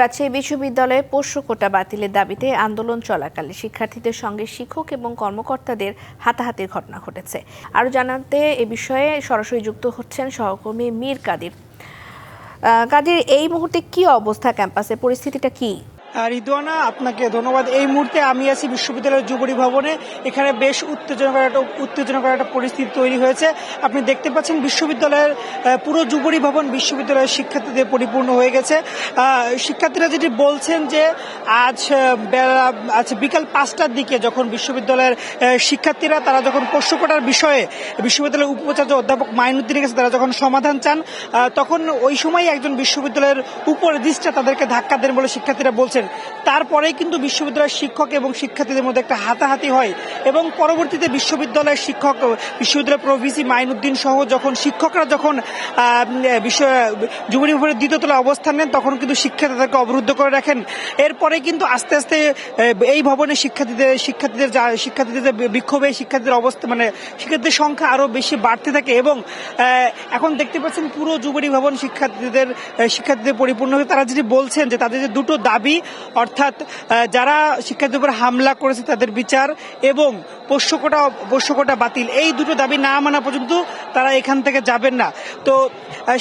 রাজশাহী বিশ্ববিদ্যালয়ে পোষ্য কোটা বাতিলের দাবিতে আন্দোলন চলাকালে শিক্ষার্থীদের সঙ্গে শিক্ষক এবং কর্মকর্তাদের হাতাহাতির ঘটনা ঘটেছে। আরও জানাতে এ বিষয়ে সরাসরি যুক্ত হচ্ছেন সহকর্মী মীর কাদির। কাদির, এই মুহূর্তে কি অবস্থা ক্যাম্পাসে? পরিস্থিতিটা কি? আর রিদওয়ানা, আপনাকে ধন্যবাদ। এই মুহূর্তে আমি আছি বিশ্ববিদ্যালয়ের যুবরী ভবনে। এখানে বেশ উত্তেজনকর একটা উত্তেজনকর একটা পরিস্থিতি তৈরি হয়েছে। আপনি দেখতে পাচ্ছেন বিশ্ববিদ্যালয়ের পুরো যুবরী ভবন বিশ্ববিদ্যালয়ের শিক্ষার্থীদের পরিপূর্ণ হয়ে গেছে। শিক্ষার্থীরা যেটি বলছেন যে, আজ বেলা আচ্ছা বিকাল পাঁচটার দিকে যখন বিশ্ববিদ্যালয়ের শিক্ষার্থীরা, তারা যখন পোষ্যকোটার বিষয়ে বিশ্ববিদ্যালয়ের উপাচার্য অধ্যাপক মাইনুদ্দিনের কাছে তারা যখন সমাধান চান তখন ওই সময় একজন বিশ্ববিদ্যালয়ের উপরেজিস্ট্রা তাদেরকে ধাক্কা দেন বলে শিক্ষার্থীরা বলছেন। তারপরেই কিন্তু বিশ্ববিদ্যালয়ের শিক্ষক এবং শিক্ষার্থীদের মধ্যে একটা হাতাহাতি হয় এবং পরবর্তীতে বিশ্ববিদ্যালয়ের শিক্ষক, বিশ্ববিদ্যালয়ের প্রভিসি মাইনুদ্দিন সহ যখন শিক্ষকরা যখন বিশ্ব যুবনী ভবনের দ্বিতীয় তলায় অবস্থান নেন, তখন কিন্তু শিক্ষার্থী তাদেরকে অবরুদ্ধ করে রাখেন। এরপরে কিন্তু আস্তে আস্তে এই ভবনে শিক্ষার্থীদের শিক্ষার্থীদের শিক্ষার্থীদের বিক্ষোভে শিক্ষার্থীদের অবস্থা মানে শিক্ষার্থীদের সংখ্যা আরও বেশি বাড়তে থাকে এবং এখন দেখতে পাচ্ছেন পুরো যুবনী ভবন শিক্ষার্থীদের শিক্ষার্থীদের পরিপূর্ণ হয়ে, তারা যেটি বলছেন যে তাদের যে দুটো দাবি অর্থাৎ যারা শিক্ষার্থীদের উপর হামলা করেছে তাদের বিচার এবং পোষ্যকোটা পোষ্যকোটা বাতিল, এই দুটো দাবি না মানা পর্যন্ত তারা এখান থেকে যাবেন না। তো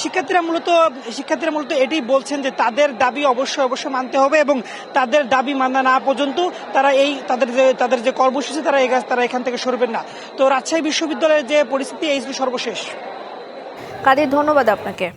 শিক্ষার্থীরা মূলত শিক্ষার্থীরা মূলত এটি বলছেন যে তাদের দাবি অবশ্যই অবশ্যই মানতে হবে এবং তাদের দাবি মানা না পর্যন্ত তারা এই, তাদের যে তাদের যে কর্মসূচি, তারা তারা এখান থেকে সরবেন না। তো রাজশাহী বিশ্ববিদ্যালয়ের যে পরিস্থিতি, এই সর্বশেষ। কাদির ধন্যবাদ আপনাকে?